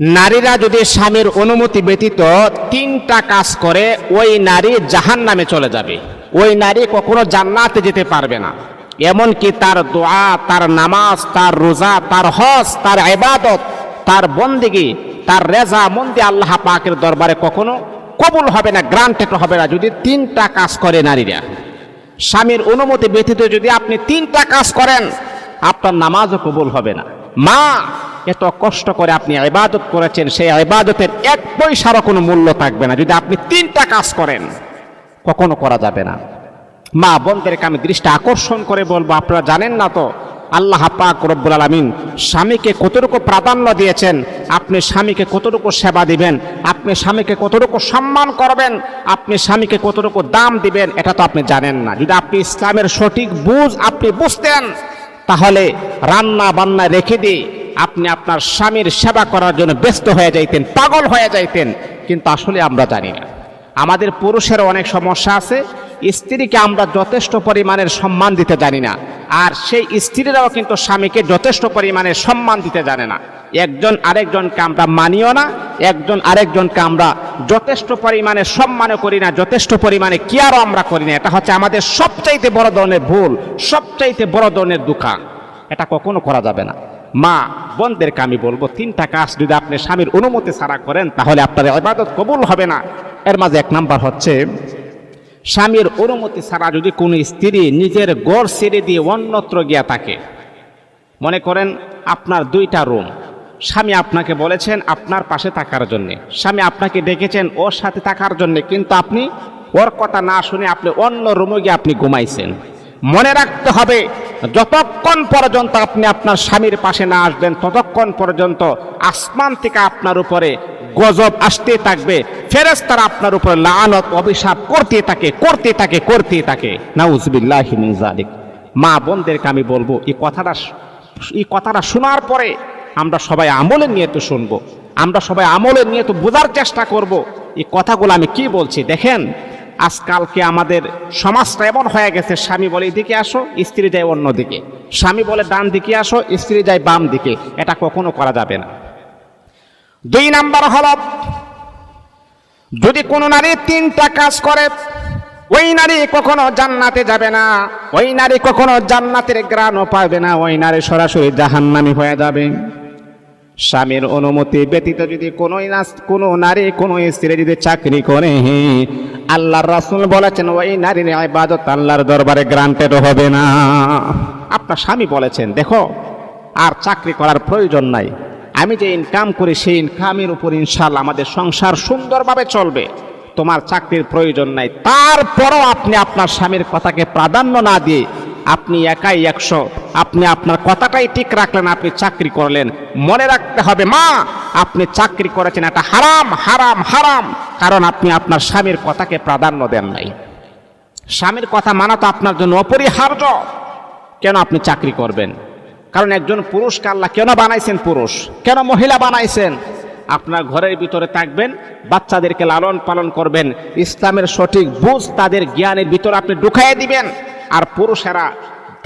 নারীরা যদি স্বামীর অনুমতি ব্যতীত তিনটা কাজ করে, ওই নারী জাহান নামে চলে যাবে। ওই নারী কখনো জান্নাতে যেতে পারবে না। এমনকি তার দোয়া, তার নামাজ, তার রোজা, তার হজ, তার ইবাদত, তার বন্দিগি, তার রেজা মন্দি আল্লাহ পাকের দরবারে কখনো কবুল হবে না, গ্রান্টেড হবে না যদি তিনটা কাজ করে নারীরা। স্বামীর অনুমতি ব্যতীত যদি আপনি তিনটা কাজ করেন, আপনার নামাজও কবুল হবে না। মা এত কষ্ট করে আপনি ইবাদত করেছেন, সেই ইবাদতের এক পয়সারও কোনো মূল্য থাকবে না। যদি আপনি তিনটা কাজ করেন, কখনো করা যাবে না। মা বোনদেরকে আমি দৃষ্টি আকর্ষণ করে বলব, আপনারা জানেন না তো, আল্লাহ পাক রব্বুল আলমিন স্বামীকে কতটুকু প্রাধান্য দিয়েছেন, আপনি স্বামীকে কতটুকু সেবা দিবেন, আপনি স্বামীকে কতটুকু সম্মান করবেন, আপনি স্বামীকে কতটুকু দাম দিবেন, এটা তো আপনি জানেন না। যদি আপনি ইসলামের সঠিক বুঝ আপনি বুঝতেন, তাহলে রান্না বান্না রেখে দিয়ে আপনি আপনার স্বামীর সেবা করার জন্য ব্যস্ত হয়ে যাইতেন, পাগল হয়ে যাইতেন। কিন্তু আসলে আমরা জানি না। আমাদের পুরুষের অনেক সমস্যা আছে। স্ত্রীকে আমরা যথেষ্ট পরিমাণের সম্মান দিতে জানি না। আর সেই স্ত্রীরাও কিন্তু স্বামীকে যথেষ্ট পরিমাণে সম্মান দিতে জানে না। একজন আরেকজনকে আমরা মানিও না, একজন আরেকজনকে আমরা যথেষ্ট পরিমাণে সম্মানও করি না, যথেষ্ট পরিমাণে কেয়ারও আমরা করি না। এটা হচ্ছে আমাদের সবচাইতে বড় ধরনের ভুল, সবচাইতে বড় ধরনের দুঃখা। এটা কখনো করা যাবে না। মা, বোনদেরকে আমি বলব, তিনটা কাজ যদি আপনি স্বামীর অনুমতি ছাড়া করেন, তাহলে আপনার ইবাদত কবুল হবে না। এর মাঝে এক নাম্বার হচ্ছে, স্বামীর অনুমতি ছাড়া যদি কোনো স্ত্রী নিজের গড় ছেড়ে দিয়ে অন্যত্র গিয়া থাকে, মনে করেন আপনার দুইটা রুম, স্বামী আপনাকে বলেছেন আপনার পাশে থাকার জন্যে। স্বামী আপনাকে ডেকেছেন ওর সাথে থাকার জন্যে, কিন্তু আপনি ওর কথা না শুনে আপনি অন্য রুমে গিয়ে আপনি ঘুমাইছেন। মনে রাখতে হবে যতক্ষণ পর্যন্ত আপনি আপনার স্বামীর পাশে না আসবেন, ততক্ষণ পর্যন্ত আসমান থেকে আপনার উপরে গজব আসতে থাকবে ফেরেস্তারা আপনার উপরে লানত, অভিশাপ করতে থাকে করতে থাকে করতে থাকে। নাউজবিল্লাহ মিন মা বোনদেরকে আমি বলব, এই কথাটা এই কথাটা শোনার পরে আমরা সবাই আমলে নিয়ে তো শুনব। আমরা সবাই আমলে নিয়ে তো বোঝার চেষ্টা করব। এই কথাগুলো আমি কি বলছি? দেখেন আজকালকে আমাদের সমাজটা এমন হয়ে গেছে, স্বামী বলে, এদিকে আসো, স্ত্রী যায় অন্য দিকে। স্বামী বলে, ডান দিকে আসো, স্ত্রী যায় বাম দিকে। এটা কখনো করা যাবে না। দুই নাম্বার হল, যদি কোনো নারী তিনটা কাজ করে, ওই নারী কখনো জান্নাতে যাবে না, ওই নারী কখনো জান্নাতের গ্রাণও পাবে না, ওই নারী সরাসরি জাহান্নামি হয়ে যাবে। স্বামীর অনুমতি ব্যতীত যদি কোনো কোনো নারী, কোনো স্ত্রী যদি চাকরি করে আল্লাহর রাসুল বলেছেন, ওই নারীর ইবাদত আল্লাহর দরবারে গ্রান্টেড হবে না। আপনার স্বামী বলেছেন, দেখো, আর চাকরি করার প্রয়োজন নাই। আমি যে ইনকাম করি, সেই ইনকামের উপর ইনশাল আমাদের সংসার সুন্দরভাবে চলবে। তোমার চাকরির প্রয়োজন নাই। তারপরও আপনি আপনার স্বামীর কথাকে প্রাধান্য না দিয়ে আপনি একাই একশো। আপনি আপনার কথাটাই ঠিক রাখলেন, আপনি চাকরি করলেন। মনে রাখতে হবে, মা, আপনি চাকরি করেছেন এটা হারাম হারাম হারাম। কারণ আপনি আপনার স্বামীর কথাকে প্রাধান্য দেন নাই। স্বামীর কথা মানা তো আপনার জন্য অপরিহার্য। কেন আপনি চাকরি করবেন? কারণ একজন পুরুষকে আল্লাহ কেন বানাইছেন পুরুষ? কেন মহিলা বানাইছেন? আপনার ঘরের ভিতরে থাকবেন, বাচ্চাদেরকে লালন পালন করবেন। ইসলামের সঠিক বুঝ তাদের জ্ঞানের ভিতরে আপনি ঢুকাইয়ে দিবেন। আর পুরুষেরা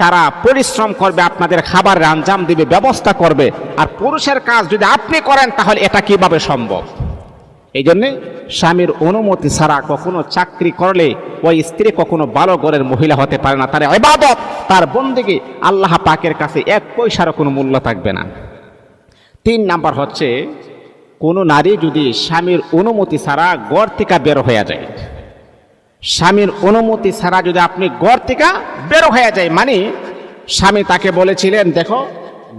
তারা পরিশ্রম করবে, আপনাদের খাবারের আঞ্জাম দিবে, ব্যবস্থা করবে। আর পুরুষের কাজ যদি আপনি করেন, তাহলে এটা কীভাবে সম্ভব? এই জন্যে স্বামীর অনুমতি ছাড়া কখনো চাকরি করলে ওই স্ত্রী কখনো ভালো ঘরের মহিলা হতে পারে না। তার ইবাদত, তার বন্দিগি আল্লাহ পাকের কাছে এক পয়সারও কোনো মূল্য থাকবে না। তিন নাম্বার হচ্ছে, কোনো নারী যদি স্বামীর অনুমতি ছাড়া গড় থেকে বের হয়ে যায় স্বামীর অনুমতি ছাড়া যদি আপনি ঘর থেকে বেরো হয়ে যায় মানে স্বামী তাকে বলেছিলেন, দেখো,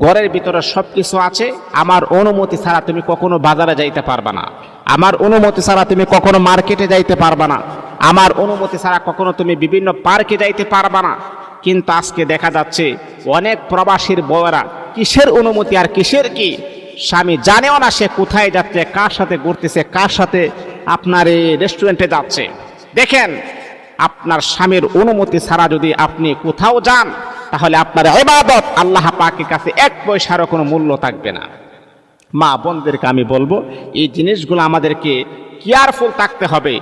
ঘরের ভিতরে সব কিছু আছে, আমার অনুমতি ছাড়া তুমি কখনো বাজারে যাইতে পারবে না। আমার অনুমতি ছাড়া তুমি কখনো মার্কেটে যাইতে পারবে না। আমার অনুমতি ছাড়া কখনো তুমি বিভিন্ন পার্কে যাইতে পারবে না। কিন্তু আজকে দেখা যাচ্ছে, অনেক প্রবাসীর বয়রা কিসের অনুমতি আর কিসের কি? স্বামী জানেও না সে কোথায় যাচ্ছে, কার সাথে ঘুরতেছে, কার সাথে আপনার এই রেস্টুরেন্টে যাচ্ছে। দেখেন, আপনার স্বামীর অনুমতি ছাড়া যদি আপনি কোথাও যান, তাহলে আপনার এবাদত আল্লাহ পাকের কাছে এক পয়সারও কোনো মূল্য থাকবে না। মা বোনদেরকে আমি বলব, এই জিনিসগুলো আমাদেরকে কেয়ারফুল থাকতে হবে।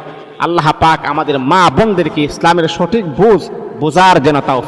আল্লাহ পাক আমাদের মা বোনদেরকে ইসলামের সঠিক বুঝ, বোঝার যেন তাও